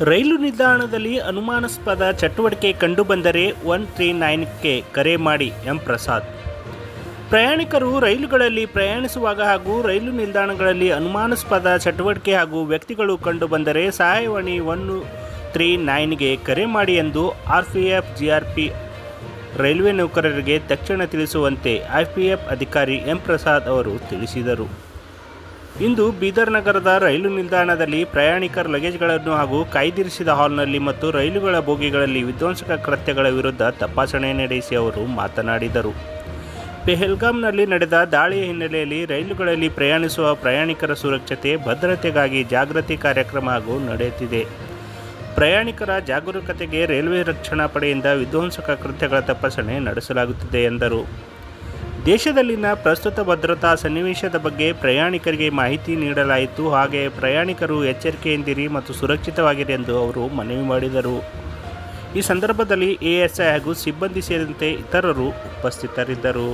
ರೈಲು ನಿಲ್ದಾಣದಲ್ಲಿ ಅನುಮಾನಾಸ್ಪದ ಚಟುವಟಿಕೆ ಕಂಡುಬಂದರೆ ಒನ್ ತ್ರೀ ನೈನ್ಗೆ ಕರೆ ಮಾಡಿ ಎಂ ಪ್ರಸಾದ್. ಪ್ರಯಾಣಿಕರು ರೈಲುಗಳಲ್ಲಿ ಪ್ರಯಾಣಿಸುವಾಗ ಹಾಗೂ ರೈಲು ನಿಲ್ದಾಣಗಳಲ್ಲಿ ಅನುಮಾನಾಸ್ಪದ ಚಟುವಟಿಕೆ ಹಾಗೂ ವ್ಯಕ್ತಿಗಳು ಕಂಡುಬಂದರೆ ಸಹಾಯವಾಣಿ ಒನ್ ತ್ರೀ ನೈನ್ಗೆ ಕರೆ ಮಾಡಿ ಎಂದು R P F GRP railway ನೌಕರರಿಗೆ ತಕ್ಷಣ ತಿಳಿಸುವಂತೆ ಐ ಪಿ ಎಫ್ ಅಧಿಕಾರಿ ಎಂ ಪ್ರಸಾದ್ ಅವರು ತಿಳಿಸಿದರು. ಇಂದು ಬೀದರ್ ನಗರದ ರೈಲು ನಿಲ್ದಾಣದಲ್ಲಿ ಪ್ರಯಾಣಿಕರ ಲಗೇಜ್ಗಳನ್ನು ಹಾಗೂ ಕಾಯ್ದಿರಿಸಿದ ಹಾಲ್ನಲ್ಲಿ ಮತ್ತು ರೈಲುಗಳ ಬೋಗಿಗಳಲ್ಲಿ ವಿಧ್ವಂಸಕ ಕೃತ್ಯಗಳ ವಿರುದ್ಧ ತಪಾಸಣೆ ನಡೆಸಿ ಅವರು ಮಾತನಾಡಿದರು. ಪೆಹಲ್ಗಾಮ್ನಲ್ಲಿ ನಡೆದ ದಾಳಿಯ ಹಿನ್ನೆಲೆಯಲ್ಲಿ ರೈಲುಗಳಲ್ಲಿ ಪ್ರಯಾಣಿಸುವ ಪ್ರಯಾಣಿಕರ ಸುರಕ್ಷತೆ, ಭದ್ರತೆಗಾಗಿ ಜಾಗೃತಿ ಕಾರ್ಯಕ್ರಮ ಹಾಗೂ ನಡೆಯುತ್ತಿದೆ. ಪ್ರಯಾಣಿಕರ ಜಾಗರೂಕತೆಗೆ ರೈಲ್ವೆ ರಕ್ಷಣಾ ಪಡೆಯಿಂದ ವಿಧ್ವಂಸಕ ಕೃತ್ಯಗಳ ತಪಾಸಣೆ ನಡೆಸಲಾಗುತ್ತಿದೆ ಎಂದರು. ದೇಶದಲ್ಲಿನ ಪ್ರಸ್ತುತ ಭದ್ರತಾ ಸನ್ನಿವೇಶದ ಬಗ್ಗೆ ಪ್ರಯಾಣಿಕರಿಗೆ ಮಾಹಿತಿ ನೀಡಲಾಯಿತು. ಹಾಗೆ ಪ್ರಯಾಣಿಕರು ಎಚ್ಚರಿಕೆಯಿಂದಿರಿ ಮತ್ತು ಸುರಕ್ಷಿತವಾಗಿರಿ ಎಂದು ಅವರು ಮನವಿ ಮಾಡಿದರು. ಈ ಸಂದರ್ಭದಲ್ಲಿ ಎಎಸ್ಐ ಹಾಗೂ ಸಿಬ್ಬಂದಿ ಸೇರಿದಂತೆ ಇತರರು ಉಪಸ್ಥಿತರಿದ್ದರು.